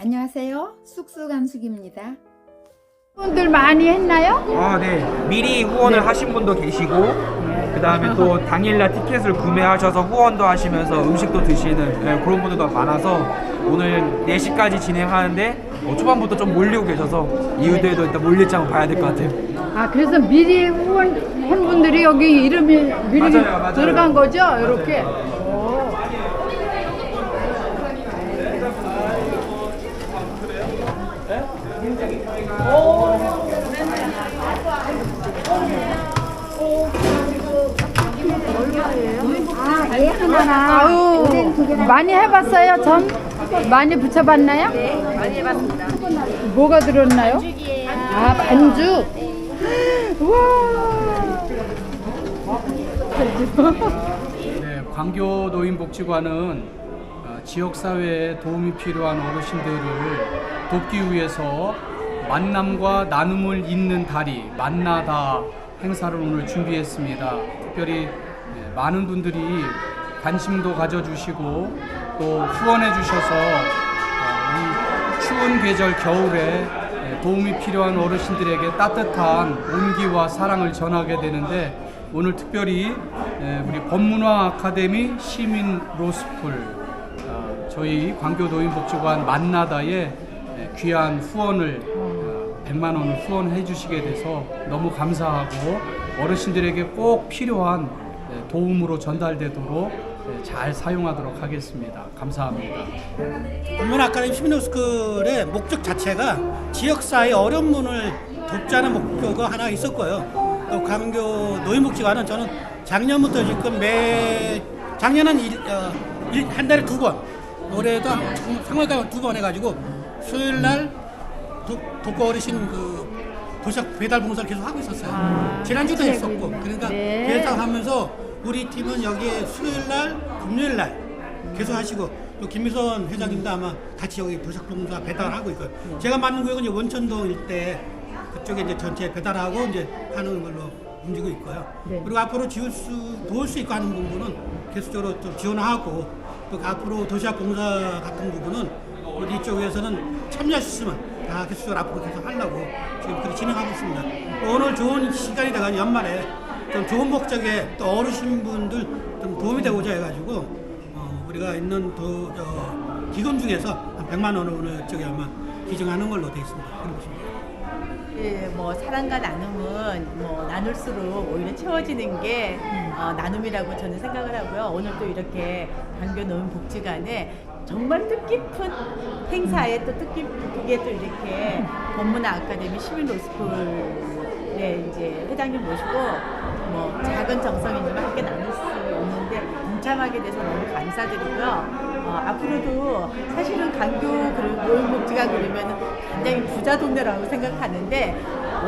안녕하세요. 쑥쑥한숙입니다. 분들 많이 했나요? 아, 네. 미리 후원을 하신 분도 계시고, 그 다음에 또 당일날 티켓을 구매하셔서 후원도 하시면서 음식도 드시는 네, 그런 분들도 많아서 오늘 4시까지 진행하는데 어, 초반부터 좀 몰리고 계셔서 이후에도 일단 몰릴지 한번 봐야 될 것 같아요. 아 그래서 미리 후원한 분들이 여기 이름이 미리 맞아요, 맞아요. 들어간 거죠? 이렇게. 오. 아, 예 하나랑 아유 많이 해봤어요? 전 많이 붙여봤나요? 네, 많이 해봤습니다. 뭐가 들었나요? 반죽이에요. 아 반죽. 우와. 네, 광교 노인복지관은 어, 지역사회에 도움이 필요한 어르신들을 돕기 위해서 만남과 나눔을 잇는 다리 만나다 행사를 오늘 준비했습니다. 특별히 네, 많은 분들이 관심도 가져주시고 또 후원해 주셔서 어, 이 추운 계절 겨울에 네, 도움이 필요한 어르신들에게 따뜻한 온기와 사랑을 전하게 되는데 오늘 특별히 예, 우리 법문화 아카데미 시민 로스쿨 어, 저희 광교 노인복지관 만나다에 예, 귀한 후원을 어, 100만 원을 후원해 주시게 돼서 너무 감사하고 어르신들에게 꼭 필요한 예, 도움으로 전달되도록 예, 잘 사용하도록 하겠습니다. 감사합니다. 본문 아카데미 시민호스쿨의 목적 자체가 지역사회 어려운 분을 돕자는 목표가 하나 있었고요. 또 강교 노인복지관은 저는 작년부터 지금 매 작년은 일, 어, 일, 한 달에 두 번, 올해도 상월달 두번 해가지고 수요일 날 도- 독거 어르신 그 도시락 배달 봉사를 계속 하고 있었어요. 지난주도 했었고 그러니까 네. 계속 하면서 우리 팀은 여기에 수요일 날, 금요일 날 계속 하시고 또 김미선 회장님도 아마 같이 여기 도시락 봉사 배달을 하고 있고요. 제가 맡는 구역은 이제 원천동 일대 그쪽에 이제 전체 배달하고 이제 하는 걸로 움직이고 있고요. 네. 그리고 앞으로 지울 수 도울 수 있고 하는 부분은 계속적으로 좀 지원하고 또 앞으로 도시락 봉사 같은 부분은 우리 이쪽에서는 있으면 다 계속적으로 앞으로 계속 하려고 지금 그렇게 진행하고 있습니다. 오늘 좋은 시간이 다가 연말에 좀 좋은 목적에 또 어르신분들 좀 도움이 되고자 해가지고 어, 우리가 있는 도, 저, 기금 중에서 한 100만 원을 오늘 저기 아마 기증하는 걸로 되어 있습니다. 그렇고 있습니다. 예, 뭐 사랑과 나눔은 뭐 나눌수록 오히려 채워지는 게 어, 나눔이라고 저는 생각을 하고요. 오늘 또 이렇게 강교 노인복지관에 정말 뜻깊은 행사에 또 뜻깊게 또 이렇게 법문화 아카데미 시민 로스쿨의 이제 회장님 모시고 뭐 작은 정성이지만 함께 나눌 수 있는데 동참하게 돼서 너무 감사드리고요. 어, 앞으로도 사실은 강교 그리고 노인복지관 그러면 굉장히 부자 동네라고 생각하는데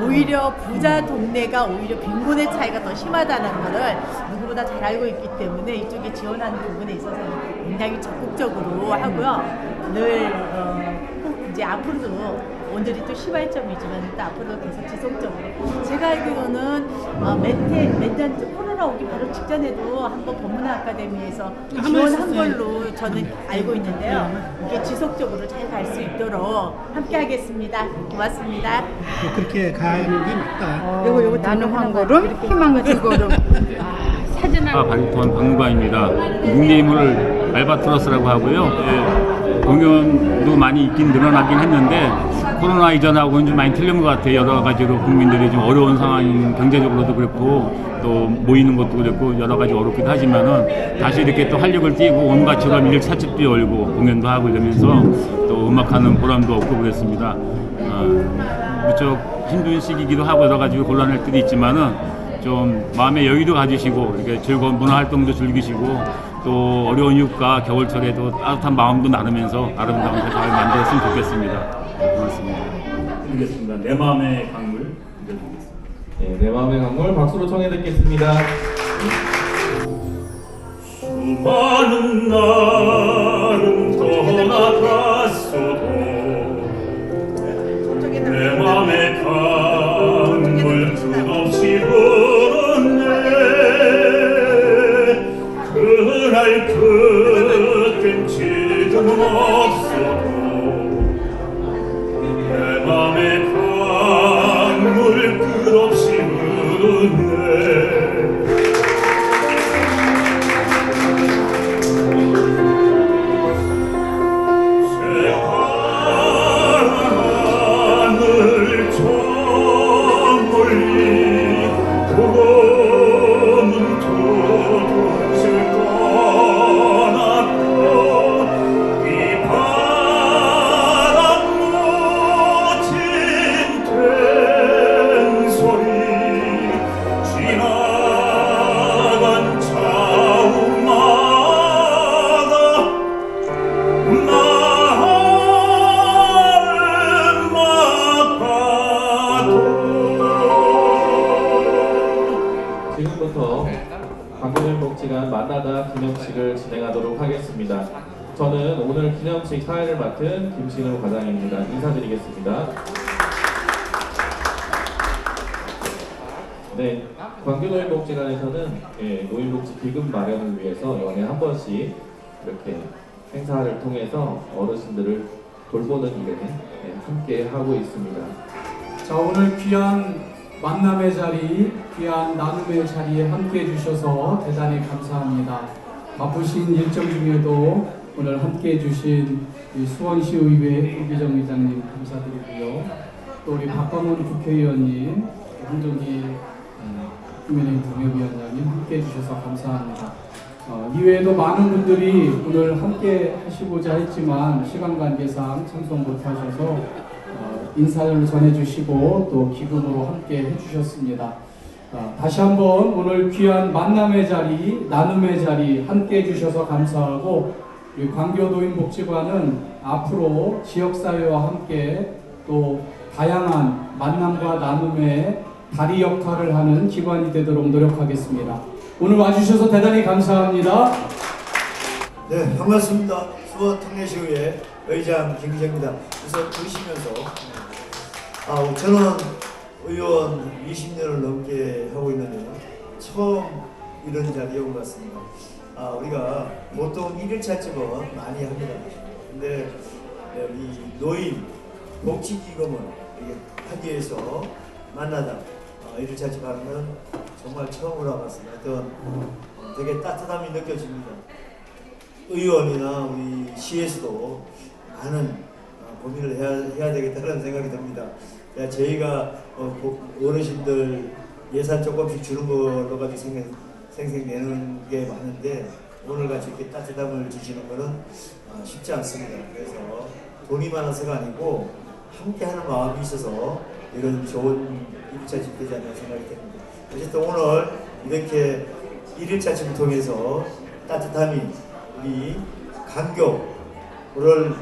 오히려 부자 동네가 오히려 빈곤의 차이가 더 심하다는 것을 누구보다 잘 알고 있기 때문에 이쪽에 지원하는 부분에 있어서는 굉장히 적극적으로 하고요. 늘 어, 꼭 이제 앞으로도 오늘이 또 시발점이지만 또 앞으로도 계속 지속적으로 제가 알기로는 어, 몇년 코로나 오기 바로 직전에도 한번 법문화 아카데미에서 지원한 했었어요. 걸로 저는 알고 있는데요. 이게 지속적으로 잘 갈 수 있도록 함께 하겠습니다. 고맙습니다. 또 그렇게 가는 게 맞다. 요거 요거 나눔 한 걸음, 희망 두 걸음. 아, 아, 방ton 박무관입니다. 닉네임을 알바트로스라고 하고요. 예, 공연도 많이 있긴 늘어나긴 했는데 코로나 이전하고는 좀 많이 틀린 것 같아요. 여러 가지로 국민들이 좀 어려운 상황인 경제적으로도 그렇고 또 모이는 것도 그렇고 여러 가지 어렵기도 하지만은 다시 이렇게 또 활력을 띠고 온가처럼 일 찻집도 열고 공연도 하고 이러면서 또 음악하는 보람도 얻고 그랬습니다. 어, 무척 힘든 시기이기도 하고 여러 가지 곤란할 때도 있지만은 좀 마음의 여유도 가지시고 이렇게 즐거운 문화 활동도 즐기시고 또 어려운 이웃과 겨울철에도 따뜻한 마음도 나누면서 아름다운 세상을 만들었으면 좋겠습니다. 드리겠습니다. 내 마음의 강물 드리겠습니다. 네, 내 마음의 강물 박수로 청해 듣겠습니다. 수많은 떠나갔 오늘 기념식 사회를 맡은 김신우 과장입니다. 인사드리겠습니다. 네, 광교노인복지관에서는 예, 노인복지 기금 마련을 위해서 연에 한 번씩 이렇게 행사를 통해서 어르신들을 돌보는 일에 예, 함께 하고 있습니다. 자 오늘 귀한 만남의 자리, 귀한 나눔의 자리에 함께 해주셔서 대단히 감사합니다. 바쁘신 일정 중에도 오늘 함께 해주신 수원시의회 이기정 의장님 감사드리고요. 또 우리 박광훈 국회의원님, 황정기 어, 국민의힘 당협위원장님 함께 해주셔서 감사합니다. 어, 이외에도 많은 분들이 오늘 함께 하시고자 했지만 시간 관계상 참석 못하셔서 어, 인사를 전해주시고 또 기금으로 함께 해주셨습니다. 어, 다시 한번 오늘 귀한 만남의 자리, 나눔의 자리 함께 해주셔서 감사하고 우리 광교노인복지관은 앞으로 지역사회와 함께 또 다양한 만남과 나눔의 다리 역할을 하는 기관이 되도록 노력하겠습니다. 오늘 와주셔서 대단히 감사합니다. 네, 반갑습니다. 수원 특례시의회 의장 김기재입니다. 우선 보시면서 아, 저는 의원 20년을 넘게 하고 있는데요. 처음 이런 자리에 온 것 같습니다. 아, 우리가 보통 1일차 집은 많이 합니다. 근데 이 노인 복지기금을 하기 위해서 만나다 아, 1일차 집 하는 건 정말 처음으로 와봤습니다. 어떤 되게 따뜻함이 느껴집니다. 의원이나 우리 시에서도 많은 어, 고민을 해야, 해야 되겠다는 생각이 듭니다. 야, 저희가 어, 고- 어르신들 예산 조금씩 주는 걸로 가지고 생각, 생생내는 게 많은데 오늘 같이 이렇게 따뜻함을 주시는 거는 어, 쉽지 않습니다. 그래서 돈이 많아서가 아니고 함께 하는 마음이 있어서 이런 좋은 1차 집되지 않나 생각이 됩니다. 어쨌든 오늘 이렇게 1일차 집을 통해서 따뜻함이 우리 강교를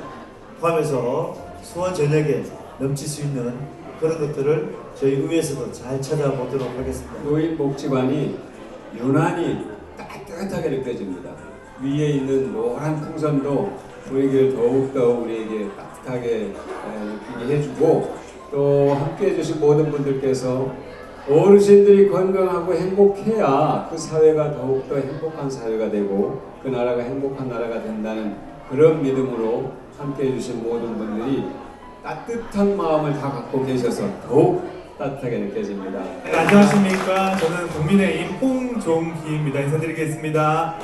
포함해서 수원 전역에 넘칠 수 있는 그런 것들을 저희 의회에서도 잘 찾아보도록 하겠습니다. 노인 복지관이 유난히 따뜻하게 느껴집니다. 위에 있는 노란 풍선도 우리에게 더욱더 우리에게 따뜻하게 에, 느끼게 해주고 또 함께 해 주신 모든 분들께서 어르신들이 건강하고 행복해야 그 사회가 더욱더 행복한 사회가 되고 그 나라가 행복한 나라가 된다는 그런 믿음으로 함께 해 주신 모든 분들이 따뜻한 마음을 다 갖고 계셔서 더욱 따뜻하게 느껴집니다. 네, 안녕하십니까. 저는 국민의힘 홍종기입니다. 인사드리겠습니다.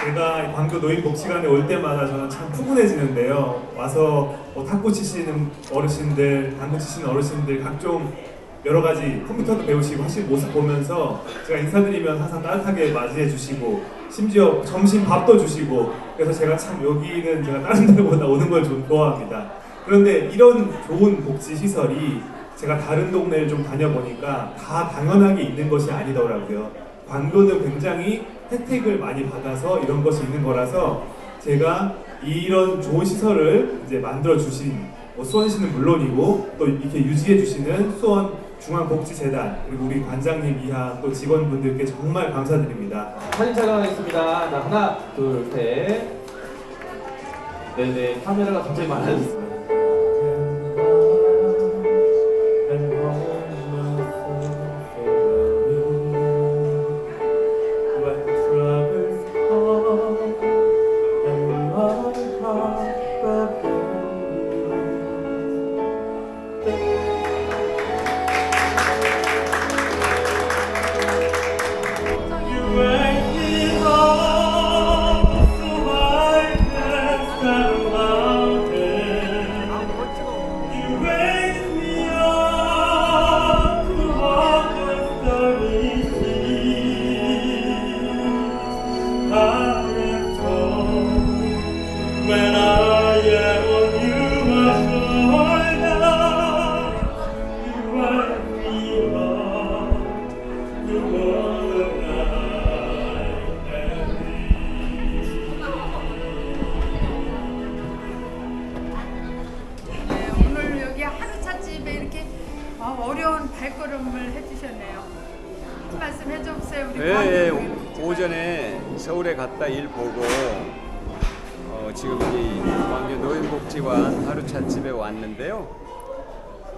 제가 광교 노인복지관에 올 때마다 저는 참 푸근해지는데요. 와서 뭐 탁구 치시는 어르신들, 당구 치시는 어르신들 각종 여러 가지 컴퓨터도 배우시고 하시는 모습 보면서 제가 인사드리면 항상 따뜻하게 맞이해 주시고 심지어 점심 밥도 주시고 그래서 제가 참 여기는 제가 다른 데보다 오는 걸 좀 좋아합니다. 그런데 이런 좋은 복지 시설이 제가 다른 동네를 좀 다녀보니까 다 당연하게 있는 것이 아니더라고요. 광교는 굉장히 혜택을 많이 받아서 이런 것이 있는 거라서 제가 이런 좋은 시설을 이제 만들어 주신 뭐 수원시는 물론이고 또 이렇게 유지해 주시는 수원 중앙복지재단 그리고 우리 관장님 이하 또 직원분들께 정말 감사드립니다. 사진 촬영하겠습니다. 자, 하나, 둘, 셋. 네네, 카메라가 갑자기 많아졌어요. 어려운 발걸음을 해주셨네요. 한 말씀 해주세요. 우리 네, 예. 오- 오전에 서울에 갔다 일 보고 어, 지금 이 광교 노인복지관 하루 찻집에 왔는데요.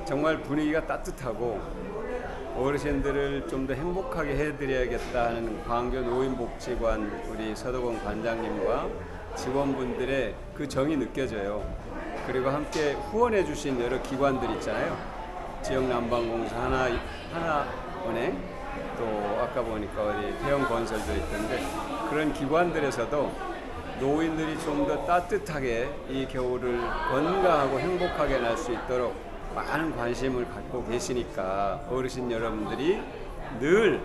정말 분위기가 따뜻하고 어르신들을 좀 더 행복하게 해드려야겠다 하는 광교 노인복지관 우리 서도건 관장님과 직원분들의 그 정이 느껴져요. 그리고 함께 후원해 주신 여러 기관들 있잖아요. 지역난방공사 하나 하나은행 또 아까 보니까 어디 태영건설도 있던데 그런 기관들에서도 노인들이 좀 더 따뜻하게 이 겨울을 건강하고 행복하게 날 수 있도록 많은 관심을 갖고 계시니까 어르신 여러분들이 늘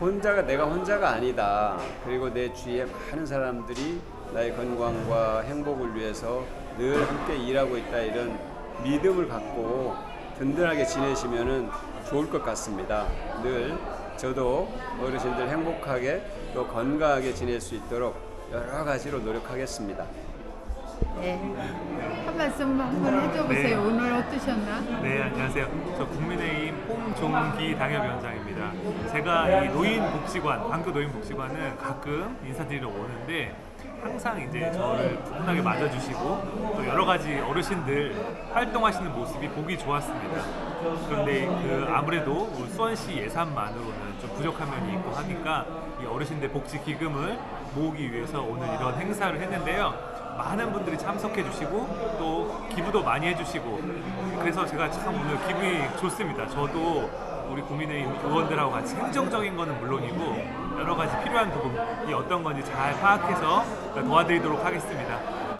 혼자가 내가 혼자가 아니다. 그리고 내 주위에 많은 사람들이 나의 건강과 행복을 위해서 늘 함께 일하고 있다 이런 믿음을 갖고 든든하게 지내시면은 좋을 것 같습니다. 늘 저도 어르신들 행복하게 또 건강하게 지낼 수 있도록 여러 가지로 노력하겠습니다. 네. 한 말씀 한번 해줘 보세요. 네. 오늘 어떠셨나? 네, 안녕하세요. 저 국민의힘 홍종기 당협위원장입니다. 제가 이 노인복지관, 광교 노인복지관은 가끔 인사드리러 오는데 항상 이제 저를 푸근하게 맞아주시고 또 여러 가지 어르신들 활동하시는 모습이 보기 좋았습니다. 그런데 그 아무래도 우리 수원시 예산만으로는 좀 부족한 면이 있고 하니까 이 어르신들 복지 기금을 모으기 위해서 오늘 이런 행사를 했는데요. 많은 분들이 참석해 주시고 또 기부도 많이 해 주시고 그래서 제가 참 오늘 기분이 좋습니다. 저도 우리 국민의힘 의원들하고 같이 행정적인 거는 물론이고 여러 가지 필요한 부분이 어떤 건지 잘 파악해서 도와드리도록 하겠습니다.